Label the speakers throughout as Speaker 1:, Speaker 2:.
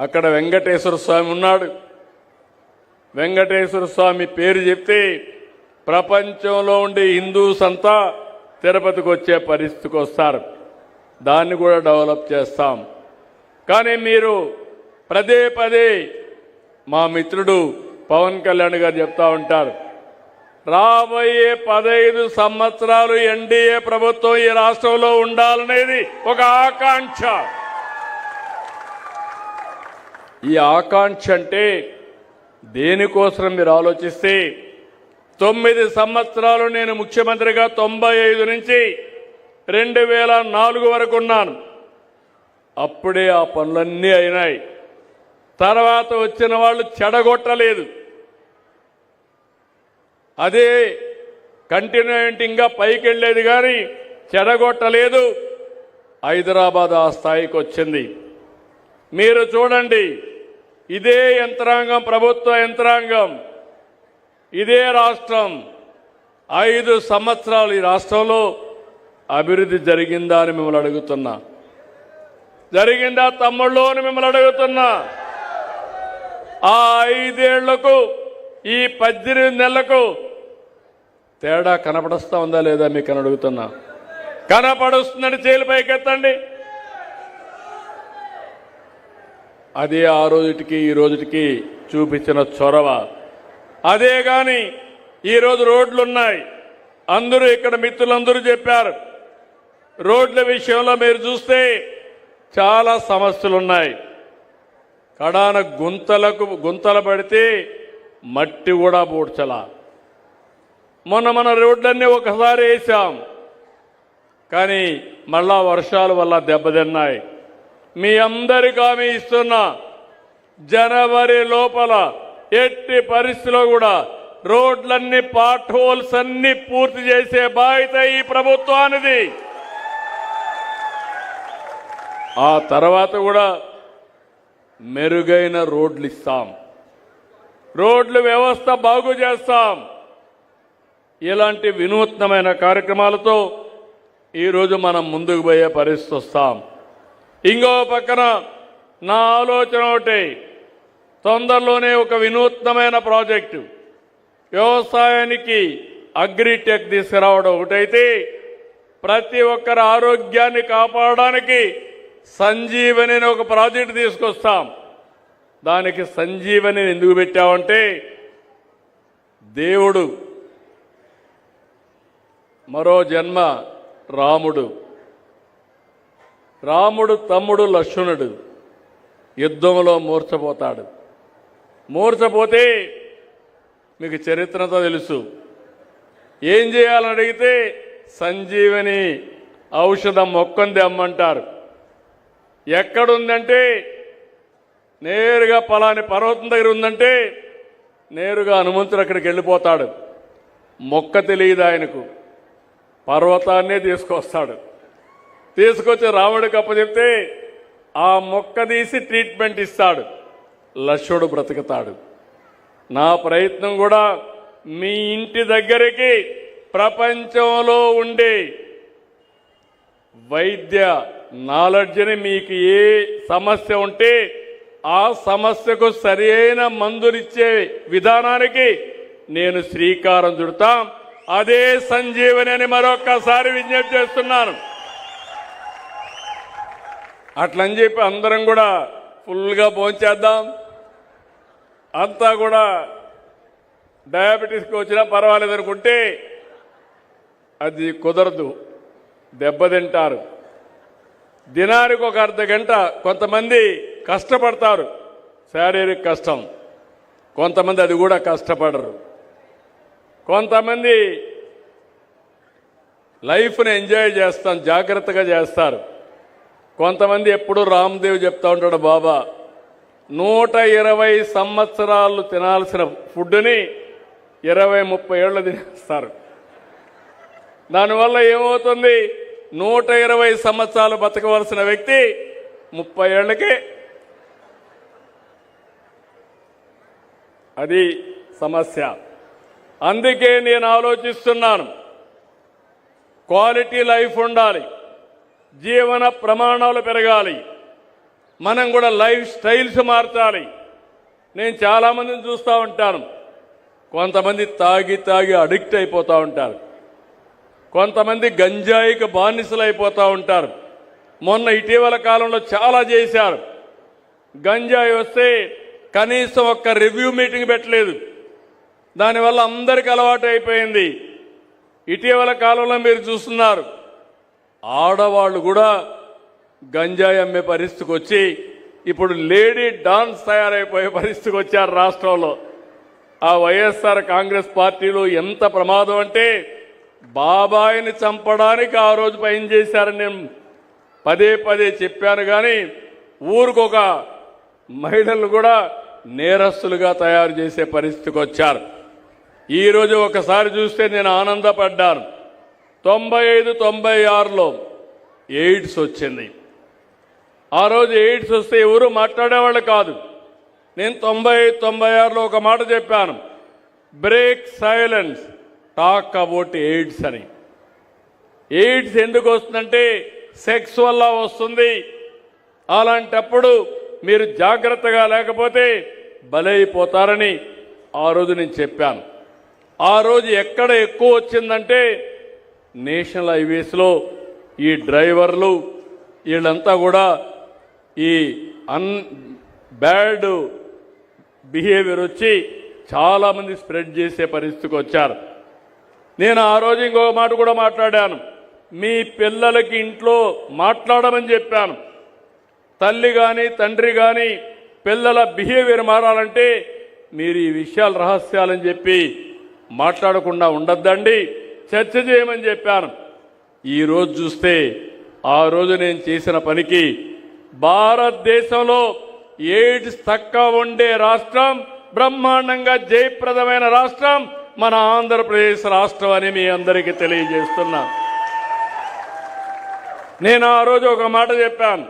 Speaker 1: అక్కడ వెంకటేశ్వర స్వామి ఉన్నాడు. వెంకటేశ్వర స్వామి పేరు చెప్తే ప్రపంచంలో ఉండే హిందూస్ అంతా తిరుపతికి వచ్చే పరిస్థితికి వస్తారు. దాన్ని కూడా డెవలప్ చేస్తాం. కానీ మీరు పదే పదే మా మిత్రుడు పవన్ కళ్యాణ్ గారు చెప్తా ఉంటారు. రాబోయే పదహైదు సంవత్సరాలు ఎన్డీఏ ప్రభుత్వం ఈ రాష్ట్రంలో ఉండాలనేది ఒక ఆకాంక్ష. ఈ ఆకాంక్ష అంటే దేనికోసం మీరు ఆలోచిస్తే తొమ్మిది సంవత్సరాలు నేను ముఖ్యమంత్రిగా తొంభై ఐదు నుంచి రెండు వేల నాలుగు వరకు ఉన్నాను. అప్పుడే ఆ పనులన్నీ అయినాయి. తర్వాత వచ్చిన వాళ్ళు చెడగొట్టలేదు. అదే కంటిన్యూటింగ్గా పైకి వెళ్ళేది కానీ చెడగొట్టలేదు. హైదరాబాద్ ఆ స్థాయికి వచ్చింది. మీరు చూడండి. ఇదే యంత్రాంగం ప్రభుత్వ యంత్రాంగం. ఇదే రాష్ట్రం. ఐదు సంవత్సరాలు ఈ రాష్ట్రంలో అభివృద్ధి జరిగిందా అని మిమ్మల్ని అడుగుతున్నా. జరిగిందా తమ్ముళ్ళు అని మిమ్మల్ని అడుగుతున్నా. ఆ ఐదేళ్ళకు ఈ పద్దెనిమిది నెలలకు తేడా కనపడుస్తా ఉందా లేదా మీకు అని అడుగుతున్నా. కనపడుస్తుందని చేలు పైకెత్తండి. అదే ఆ రోజుటికి ఈ రోజుటికి చూపించిన చొరవ. అదే గాని ఈరోజు రోడ్లు ఉన్నాయి అందరూ ఇక్కడ మిత్రులందరూ చెప్పారు. రోడ్ల విషయంలో మీరు చూస్తే చాలా సమస్యలు ఉన్నాయి కడాన గుంతలకు గుంతలు పడితే మట్టి కూడా పూడ్చలా. మొన్న మన రోడ్లన్నీ ఒకసారి వేసాం. కానీ మళ్ళా వర్షాల వల్ల దెబ్బతిన్నాయి. మీ అందరికీ హామీ ఇస్తున్నా జనవరి లోపల ఎట్టి పరిస్థితిలో కూడా రోడ్లన్నీ పార్ట్ హోల్స్ అన్ని పూర్తి చేసే బాధ్యత ఈ ప్రభుత్వానిది. ఆ తర్వాత కూడా మెరుగైన రోడ్లు ఇస్తాం. రోడ్లు వ్యవస్థ బాగు చేస్తాం. ఇలాంటి వినూత్నమైన కార్యక్రమాలతో ఈరోజు మనం ముందుకు పోయే పరిస్థితి వస్తాం. ఇంకో పక్కన నా ఆలోచన ఒకటి. తొందరలోనే ఒక వినూత్నమైన ప్రాజెక్టు. వ్యవసాయానికి అగ్రిటెక్ తీసుకురావడం ఒకటైతే ప్రతి ఒక్కరి ఆరోగ్యాన్ని కాపాడడానికి సంజీవని ఒక ప్రాజెక్టు తీసుకొస్తాం. దానికి సంజీవని ఎందుకు పెట్టామంటే దేవుడు మరో జన్మ రాముడు. రాముడు తమ్ముడు లక్ష్మణుడు. యుద్ధంలో మూర్చపోతాడు. మూర్చపోతే మీకు చరిత్రతో తెలుసు. ఏం చేయాలని అడిగితే సంజీవని ఔషధం మొక్కంది అమ్మంటారు. ఎక్కడుందంటే నేరుగా పలాని పర్వతం దగ్గర ఉందంటే నేరుగా హనుమంతుడు అక్కడికి వెళ్ళిపోతాడు. మొక్క తెలియదు ఆయనకు. పర్వతాన్నే తీసుకొస్తాడు. తీసుకొచ్చి రాముడికి అప్పచెప్తే ఆ మొక్క తీసి ట్రీట్మెంట్ ఇస్తాడు. లక్ష్యుడు బ్రతుకుతాడు. నా ప్రయత్నం కూడా మీ ఇంటి దగ్గరికి ప్రపంచంలో ఉండే వైద్య నాలెడ్జ్ని మీకు ఏ సమస్య ఉంటే ఆ సమస్యకు సరి అయిన మందునిచ్చే విధానానికి నేను శ్రీకారం చుడతాం. అదే సంజీవని అని మరొక్కసారి విజ్ఞప్తి చేస్తున్నాను. అట్లని చెప్పి అందరం కూడా ఫుల్గా భోంచేద్దాం. అంతా కూడా డయాబెటీస్కి వచ్చినా పర్వాలేదు అనుకుంటే అది కుదరదు. దెబ్బతింటారు. దినానికి ఒక అర్ధ గంట కొంతమంది కష్టపడతారు. శారీరక కష్టం. కొంతమంది అది కూడా కష్టపడరు. కొంతమంది లైఫ్ని ఎంజాయ్ చేస్తాం జాగ్రత్తగా చేస్తారు. కొంతమంది ఎప్పుడు రామ్దేవ్ చెప్తా ఉంటాడు బాబా నూట ఇరవై సంవత్సరాలు తినాల్సిన ఫుడ్ని ఇరవై ముప్పై ఏళ్ళు తినేస్తారు. దానివల్ల ఏమవుతుంది? నూట ఇరవై సంవత్సరాలు బతకవలసిన వ్యక్తి ముప్పై ఏళ్ళకే అది సమస్య. అందుకే నేను ఆలోచిస్తున్నాను క్వాలిటీ లైఫ్ ఉండాలి. జీవన ప్రమాణాలు పెరగాలి. మనం కూడా లైఫ్ స్టైల్స్ మార్చాలి. నేను చాలామందిని చూస్తూ ఉంటాను. కొంతమంది తాగి తాగి అడిక్ట్ అయిపోతూ ఉంటారు. కొంతమంది గంజాయికి బానిసలు అయిపోతూ ఉంటారు. మొన్న ఇటీవల కాలంలో చాలా చేశారు. గంజాయి వస్తే కనీసం ఒక్క రివ్యూ మీటింగ్ పెట్టలేదు. దానివల్ల అందరికి అలవాటు అయిపోయింది ఇటీవల కాలంలో మీరు చూస్తున్నారు. ఆడవాళ్ళు కూడా గంజాయి అమ్మే పరిస్థితికి వచ్చి ఇప్పుడు లేడీ డాన్స్ తయారైపోయే పరిస్థితికి వచ్చారు రాష్ట్రంలో. ఆ వైఎస్ఆర్ కాంగ్రెస్ పార్టీలో ఎంత ప్రమాదం అంటే బాబాయిని చంపడానికి ఆ రోజు పైన చేశారని నేను పదే పదే చెప్పాను కానీ ఊరికొక మహిళలు కూడా నేరస్తులుగా తయారు చేసే పరిస్థితికి వచ్చారు. ఈరోజు ఒకసారి చూస్తే నేను ఆనందపడ్డాను. తొంభై ఐదు తొంభై ఆరులో ఎయిడ్స్ వచ్చింది. ఆ రోజు ఎయిడ్స్ వస్తే ఎవరు మాట్లాడేవాళ్ళు కాదు. నేను తొంభై తొంభై ఆరులో ఒక మాట చెప్పాను. Break silence talk about AIDS అని. ఎయిడ్స్ ఎందుకు వస్తుందంటే సెక్స్ వల్ల వస్తుంది. అలాంటప్పుడు మీరు జాగ్రత్తగా లేకపోతే బలైపోతారని ఆ రోజు నేను చెప్పాను. ఆ రోజు ఎక్కడ ఎక్కువ వచ్చిందంటే నేషనల్ హైవేస్లో ఈ డ్రైవర్లు వీళ్ళంతా కూడా ఈ అన్ బ్యాడ్ బిహేవియర్ వచ్చి చాలామంది స్ప్రెడ్ చేసే పరిస్థితికి వచ్చారు. నేను ఆ రోజు ఇంకొక మాట కూడా మాట్లాడాను. మీ పిల్లలకి ఇంట్లో మాట్లాడమని చెప్పాను. తల్లి కానీ తండ్రి కానీ పిల్లల బిహేవియర్ మారాలంటే మీరు ఈ విషయాలు రహస్యాలని చెప్పి మాట్లాడకుండా ఉండద్దండి. చర్చ చేయమని చెప్పాను. ఈ రోజు చూస్తే ఆ రోజు నేను చేసిన పనికి భారతదేశంలో ఎయిడ్స్ తక్కువ ఉండే రాష్ట్రం బ్రహ్మాండంగా జయప్రదమైన రాష్ట్రం మన ఆంధ్రప్రదేశ్ రాష్ట్రం అని మీ అందరికీ తెలియజేస్తున్నా. నేను ఆ రోజు ఒక మాట చెప్పాను.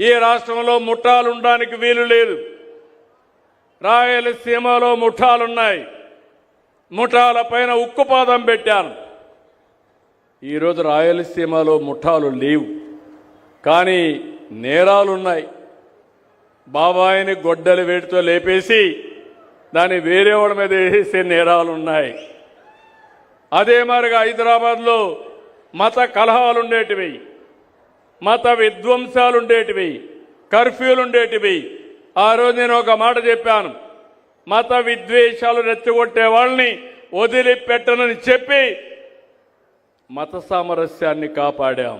Speaker 1: ఈ రాష్ట్రంలో ముఠాలు ఉండడానికి వీలు లేదు. రాయలసీమలో ముఠాలున్నాయి. ముఠాల పైన ఉక్కుపాదం పెట్టాను. ఈరోజు రాయలసీమలో ముఠాలు లేవు. కానీ నేరాలున్నాయి. బాబాయిని గొడ్డలి వేటితో లేపేసి దాన్ని వేరే వాడి మీద వేసే నేరాలు ఉన్నాయి అదే మరిగా హైదరాబాద్లో మత కలహాలు ఉండేటివి మత విధ్వంసాలు ఉండేటివి కర్ఫ్యూలు ఉండేటివి ఆ రోజు నేను ఒక మాట చెప్పాను. మత విద్వేషాలు రెచ్చగొట్టే వాళ్ళని వదిలిపెట్టనని చెప్పి మత సామరస్యాన్ని కాపాడాం.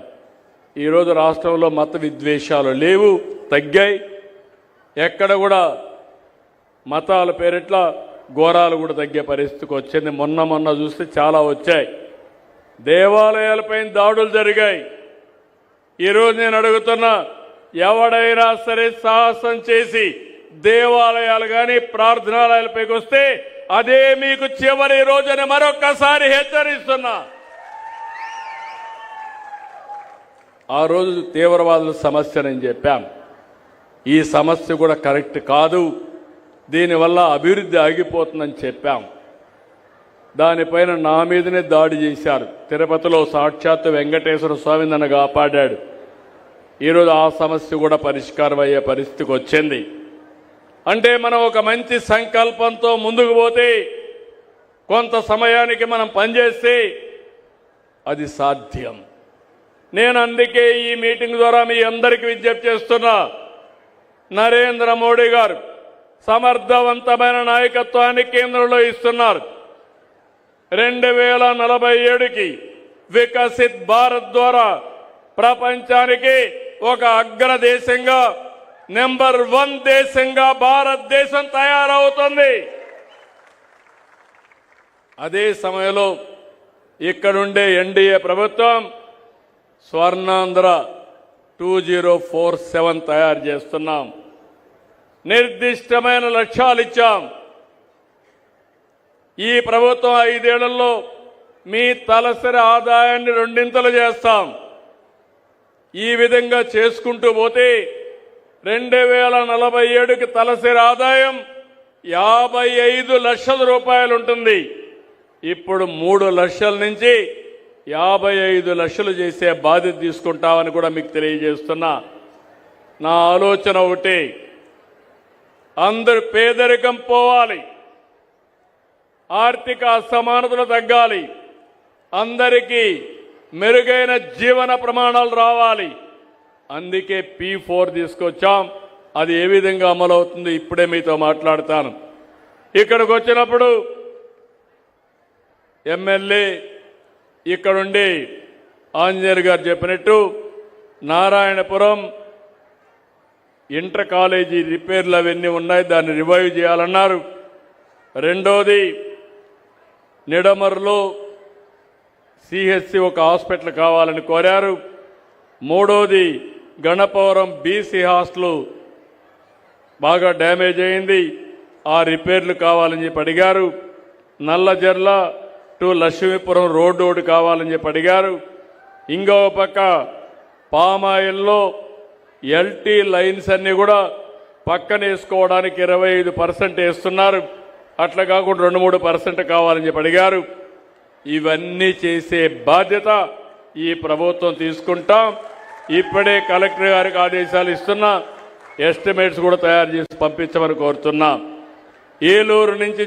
Speaker 1: ఈరోజు రాష్ట్రంలో మత విద్వేషాలు లేవు తగ్గాయి. ఎక్కడ కూడా మతాల పేరిట్ల ఘోరాలు కూడా తగ్గే పరిస్థితికి వచ్చింది. మొన్న మొన్న చూస్తే చాలా వచ్చాయి. దేవాలయాలపైన దాడులు జరిగాయి. ఈరోజు నేను అడుగుతున్నా ఎవడైనా సరే సాహసం చేసి దేవాలయాలు కానీ ప్రార్థనాలయాలపైకి వస్తే అదే మీకు చివరి రోజని మరొక్కసారి హెచ్చరిస్తున్నా. ఆ రోజు తీవ్రవాదుల సమస్య నేను చెప్పాం. ఈ సమస్య కూడా కరెక్ట్ కాదు. దీనివల్ల అభివృద్ధి ఆగిపోతుందని చెప్పాం. దానిపైన నా మీదనే దాడి చేశారు. తిరుపతిలో సాక్షాత్ వెంకటేశ్వర స్వామి నన్ను కాపాడాడు. ఈరోజు ఆ సమస్య కూడా పరిష్కారం అయ్యే పరిస్థితికి వచ్చింది. అంటే మనం ఒక మంచి సంకల్పంతో ముందుకు పోతే కొంత సమయానికి మనం పనిచేస్తే అది సాధ్యం. నేను అందుకే ఈ మీటింగ్ ద్వారా మీ అందరికీ విజ్ఞప్తి చేస్తున్నా. నరేంద్ర మోడీ గారు సమర్థవంతమైన నాయకత్వాన్ని కేంద్రంలో ఇస్తున్నారు. రెండు వేల నలభై ఏడుకి వికసిత్ భారత్ ద్వారా ప్రపంచానికి ఒక అగ్రదేశంగా నెంబర్ వన్ దేశంగా భారతదేశం తయారవుతుంది. అదే సమయంలో ఇక్కడుండే ఎన్డీఏ ప్రభుత్వం Swarnandhra two zero four seven తయారు చేస్తున్నాం. నిర్దిష్టమైన లక్ష్యాలు ఇచ్చాం. ఈ ప్రభుత్వం ఐదేళ్ళలో మీ తలసరి ఆదాయాన్ని రెండింతలు చేస్తాం. ఈ విధంగా చేసుకుంటూ పోతే రెండు వేల నలభై ఏడుకి తలసరి ఆదాయం యాభై ఐదు లక్షల రూపాయలు ఉంటుంది ఇప్పుడు మూడు లక్షల నుంచి యాభై ఐదు లక్షలు చేసే బాధ్యత తీసుకుంటామని కూడా మీకు తెలియజేస్తున్నా. నా ఆలోచన ఒకటి అందరు పేదరికం పోవాలి. ఆర్థిక అసమానతలు తగ్గాలి. అందరికీ మెరుగైన జీవన ప్రమాణాలు రావాలి. అందుకే పీ ఫోర్ తీసుకొచ్చాం. అది ఏ విధంగా అమలవుతుంది ఇప్పుడే మీతో మాట్లాడతాను. ఇక్కడికి వచ్చినప్పుడు ఎమ్మెల్యే ఇక్కడుండి ఆంజనేయులు గారు చెప్పినట్టు నారాయణపురం ఇంటర్ కాలేజీ రిపేర్లు అవన్నీ ఉన్నాయి దాన్ని రివైవ్ చేయాలన్నారు. రెండోది నిడమర్లో సిహెచ్సి ఒక హాస్పిటల్ కావాలని కోరారు. మూడోది గణపవరం బీసీ హాస్టల్ బాగా డ్యామేజ్ అయింది. ఆ రిపేర్లు కావాలని చెప్పి అడిగారు. నల్లజర్ల టు లక్ష్మీపురం రోడ్డు ఒకటి కావాలని చెప్పి అడిగారు. ఇంకో పక్క పామాయిల్లో ఎల్టీ లైన్స్ అన్ని కూడా పక్కన వేసుకోవడానికి ఇరవై ఐదు పర్సెంట్ వేస్తున్నారు. అట్లా కాకుండా రెండు మూడు పర్సెంట్ కావాలని చెప్పి అడిగారు. ఇవన్నీ చేసే బాధ్యత ఈ ప్రభుత్వం తీసుకుంటాం. ఇప్పుడే కలెక్టర్ గారికి ఆదేశాలు ఇస్తున్నా. ఎస్టిమేట్స్ కూడా తయారు చేసి పంపించమని కోరుతున్నా. ఏలూరు నుంచి